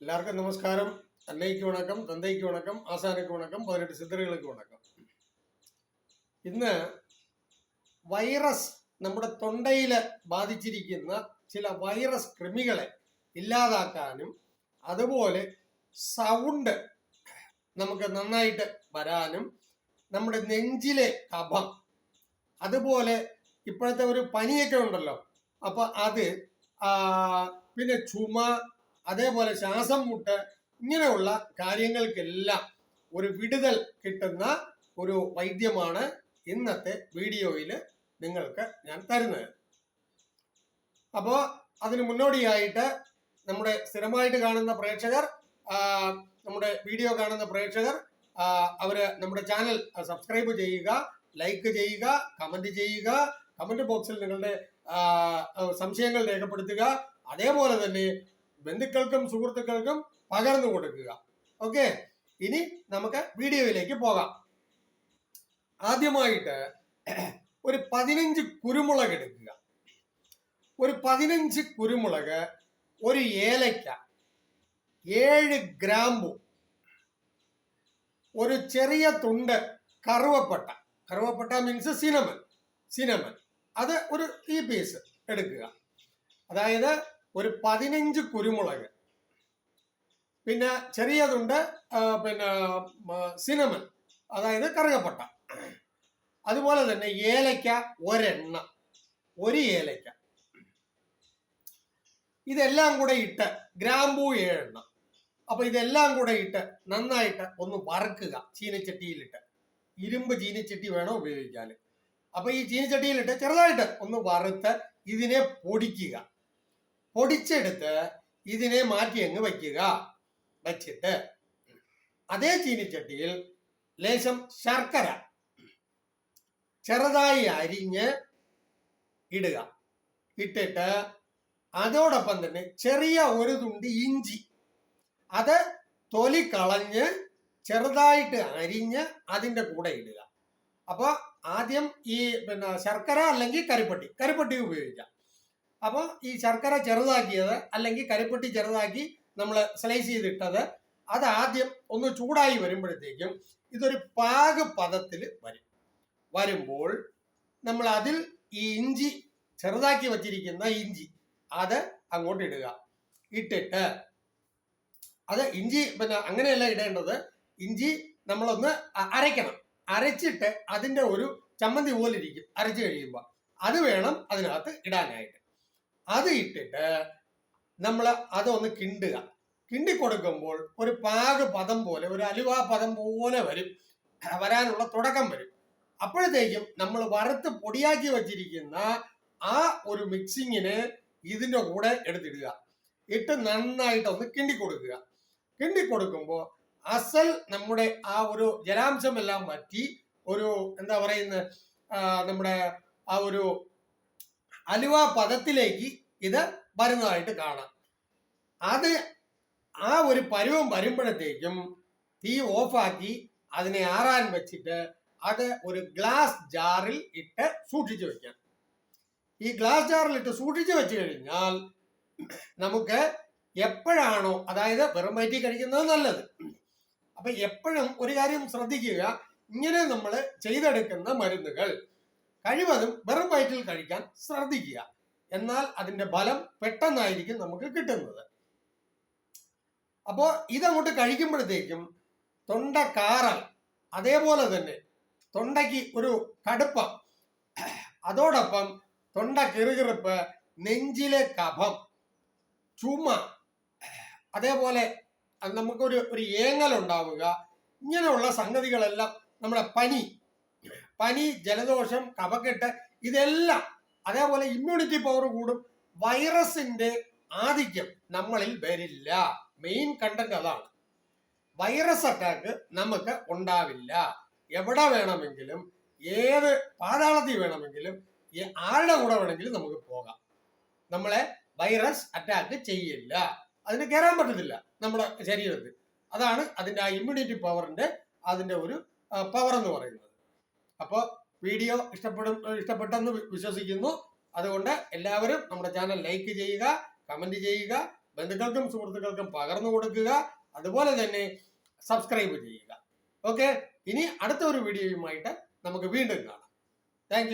எல்லாருக்கும் நமஸ்காரம் அன்னைக்கு வணக்கம் தந்தைக்கு வணக்கம் ஆசானுக்கு வணக்கம் பதினெட்டு சித்தர்களுக்கு വണക്കം ഇന്ന് വൈറസ് നമ്മുടെ തൊണ്ടയിൽ ബാധിച്ചിരിക്കുന്ന ചില വൈറസ് കൃമികളെ ഇല്ലാതാക്കാനും അതുപോലെ സൗണ്ട് നമുക്ക് നന്നായിട്ട് വരാനും നമ്മുടെ നെഞ്ചിലെ കഫം അതുപോലെ ഇപ്പോഴത്തെ ഒരു പനിയൊക്കെ ഉണ്ടല്ലോ അപ്പൊ അത് ആ, പിന്നെ ചുമ അതേപോലെ ശ്വാസം മുട്ട് ഇങ്ങനെയുള്ള കാര്യങ്ങൾക്കെല്ലാം ഒരു വിടുതൽ കിട്ടുന്ന ഒരു വൈദ്യമാണ് ഇന്നത്തെ വീഡിയോയിൽ നിങ്ങൾക്ക് ഞാൻ തരുന്നത്. അപ്പോൾ അതിന് മുന്നോടിയായിട്ട് നമ്മുടെ സ്ഥിരമായിട്ട് കാണുന്ന പ്രേക്ഷകർ നമ്മുടെ വീഡിയോ കാണുന്ന പ്രേക്ഷകർ അവർ നമ്മുടെ ചാനൽ സബ്സ്ക്രൈബ് ചെയ്യുക ലൈക്ക് ചെയ്യുക കമന്റ് ചെയ്യുക കമന്റ് ബോക്സിൽ നിങ്ങളുടെ സംശയങ്ങൾ രേഖപ്പെടുത്തുക. അതേപോലെ തന്നെ ബന്ധുക്കൾക്കും സുഹൃത്തുക്കൾക്കും പകർന്നു കൊടുക്കുക. ഓക്കെ ഇനി നമുക്ക് വീഡിയോയിലേക്ക് പോകാം. ആദ്യമായിട്ട് ഒരു പതിനഞ്ച് കുരുമുളക് എടുക്കുക. ഒരു പതിനഞ്ച് കുരുമുളക് ഒരു ഏലയ്ക്ക ഏഴ് ഗ്രാമ്പു ഒരു ചെറിയ തുണ്ട് കറുവപ്പട്ട. കറുവപ്പട്ട മീൻസ് സിനമൻ സിനമൻ അത് ഒരു ഈ പീസ് എടുക്കുക. അതായത് ഒരു പതിനഞ്ച് കുരുമുളക്. പിന്നെ ചെറിയതുണ്ട് പിന്നെ സിനമൻ അതായത് കറുകപ്പട്ട. അതുപോലെ തന്നെ ഏലയ്ക്ക ഒരെണ്ണ ഒരു ഏലയ്ക്ക. ഇതെല്ലാം കൂടെ ഇട്ട് ഗ്രാമ്പൂ ഏഴെണ്ണം. അപ്പൊ ഇതെല്ലാം കൂടെ ഇട്ട് നന്നായിട്ട് ഒന്ന് വറുക്കുക ചീനച്ചട്ടിയിലിട്ട്. ഇരുമ്പ് ചീനച്ചട്ടി വേണം ഉപയോഗിക്കാൻ. അപ്പൊ ഈ ചീനച്ചട്ടിയിലിട്ട് ചെറുതായിട്ട് ഒന്ന് വറുത്ത് ഇതിനെ പൊടിക്കുക. പൊടിച്ചെടുത്ത് ഇതിനെ മാറ്റി അങ്ങ് വയ്ക്കുക. വച്ചിട്ട് അതേ ചീനിച്ചട്ടിയിൽ ലേശം ശർക്കര ചെറുതായി അരിഞ്ഞ് ഇടുക. ഇട്ടിട്ട് അതോടൊപ്പം തന്നെ ചെറിയ ഒരു തുണ്ട് ഇഞ്ചി അത് തൊലി കളഞ്ഞ് ചെറുതായിട്ട് അരിഞ്ഞ് അതിന്റെ കൂടെ ഇടുക. അപ്പോൾ ആദ്യം ഈ പിന്നെ ശർക്കര അല്ലെങ്കിൽ കരിപ്പട്ടി. കരിപ്പട്ടി ഉപയോഗിക്കാം. അപ്പോൾ ഈ ശർക്കര ചെറുതാക്കിയത് അല്ലെങ്കിൽ കരിപ്പെട്ടി ചെറുതാക്കി നമ്മൾ സ്ലൈസ് ചെയ്തിട്ടത് അത് ആദ്യം ഒന്ന് ചൂടായി വരുമ്പോഴത്തേക്കും ഇതൊരു പാക പദത്തിൽ വരും. വരുമ്പോൾ നമ്മൾ അതിൽ ഈ ഇഞ്ചി ചെറുതാക്കി വച്ചിരിക്കുന്ന ഇഞ്ചി അത് അങ്ങോട്ട് ഇടുക. ഇട്ടിട്ട് അത് ഇഞ്ചി പിന്നെ അങ്ങനെയല്ല ഇടേണ്ടത്. ഇഞ്ചി നമ്മളൊന്ന് അരയ്ക്കണം. അരച്ചിട്ട് അതിന്റെ ഒരു ചമ്മന്തി പോലെ ഇരിക്കും. അരച്ചു കഴിയുമ്പോൾ അത് വേണം അതിനകത്ത് ഇടാനായിട്ട്. അത് ഇട്ടിട്ട് നമ്മൾ അതൊന്ന് കിണ്ടുക. കിണ്ടി കൊടുക്കുമ്പോൾ ഒരു പാക് പദം പോലെ ഒരു അലുവ പദം പോലെ വരും. വരാനുള്ള തുടക്കം വരും. അപ്പോഴത്തേക്കും നമ്മൾ വറുത്ത് പൊടിയാക്കി വച്ചിരിക്കുന്ന ആ ഒരു മിക്സിങ്ങിന് ഇതിന്റെ കൂടെ എടുത്തിടുക. ഇട്ട് നന്നായിട്ട് ഒന്ന് കിണ്ടി കൊടുക്കുക. കിണ്ടി കൊടുക്കുമ്പോൾ അസൽ നമ്മുടെ ആ ഒരു ജലാംശമെല്ലാം വറ്റി ഒരു എന്താ പറയുന്ന നമ്മുടെ ആ ഒരു അലുവ പദത്തിലേക്ക് ഇത് വരുന്നതായിട്ട് കാണാം. അത് ആ ഒരു പരുവം വരുമ്പോഴത്തേക്കും തീ ഓഫാക്കി അതിനെ ആറാൻ വെച്ചിട്ട് അത് ഒരു ഗ്ലാസ് ജാറിൽ ഇട്ട് സൂക്ഷിച്ചു വെക്കാം. ഈ ഗ്ലാസ് ജാറിൽ ഇട്ട് സൂക്ഷിച്ചു വെച്ച് കഴിഞ്ഞാൽ നമുക്ക് എപ്പോഴാണോ അതായത് വെറും വയറ്റിൽ കഴിക്കുന്നത് നല്ലത്. അപ്പൊ എപ്പോഴും ഒരു കാര്യം ശ്രദ്ധിക്കുക ഇങ്ങനെ നമ്മൾ ചെയ്തെടുക്കുന്ന മരുന്നുകൾ. കഴിവതും വെറും വയറ്റിൽ കഴിക്കാൻ ശ്രദ്ധിക്കുക. എന്നാൽ അതിന്റെ ഫലം പെട്ടെന്നായിരിക്കും നമുക്ക് കിട്ടുന്നത്. അപ്പോൾ ഇതങ്ങോട്ട് കഴിക്കുമ്പോഴത്തേക്കും തൊണ്ട കാറൽ അതേപോലെ തന്നെ തൊണ്ടയ്ക്ക് ഒരു കടുപ്പം അതോടൊപ്പം തൊണ്ട കിറുകിറുപ്പ് നെഞ്ചിലെ കഫം ചുമ അതേപോലെ അത് നമുക്കൊരു ഒരു ഏങ്ങൽ ഉണ്ടാവുക ഇങ്ങനെയുള്ള സംഗതികളെല്ലാം നമ്മുടെ പനി പനി ജലദോഷം കഫക്കെട്ട് ഇതെല്ലാം അതേപോലെ ഇമ്മ്യൂണിറ്റി പവർ കൂടും. വൈറസിന്റെ ആധിക്യം നമ്മളിൽ വരില്ല. മെയിൻ കണ്ടന്റ് അതാണ്. വൈറസ് അറ്റാക്ക് നമുക്ക് ഉണ്ടാവില്ല. എവിടെ വേണമെങ്കിലും ഏത് പാതാളത്തിൽ വേണമെങ്കിലും ആരുടെ കൂടെ വേണമെങ്കിലും നമുക്ക് പോകാം. നമ്മളെ വൈറസ് അറ്റാക്ക് ചെയ്യില്ല. അതിന് കയറാൻ പറ്റത്തില്ല നമ്മുടെ ശരീരത്തിൽ. അതാണ് അതിന്റെ ആ ഇമ്മ്യൂണിറ്റി പവറിന്റെ അതിന്റെ ഒരു പവർ എന്ന് പറയുന്നത്. അപ്പോൾ വീഡിയോ ഇഷ്ടപ്പെടും ഇഷ്ടപ്പെട്ടെന്ന് വിശ്വസിക്കുന്നു. അതുകൊണ്ട് എല്ലാവരും നമ്മുടെ ചാനൽ ലൈക്ക് ചെയ്യുക കമന്റ് ചെയ്യുക ബന്ധുക്കൾക്കും സുഹൃത്തുക്കൾക്കും പകർന്നു കൊടുക്കുക. അതുപോലെ തന്നെ സബ്സ്ക്രൈബ് ചെയ്യുക. ഓക്കെ ഇനി അടുത്ത ഒരു വീഡിയോയുമായിട്ട് നമുക്ക് വീണ്ടും കാണാം. താങ്ക്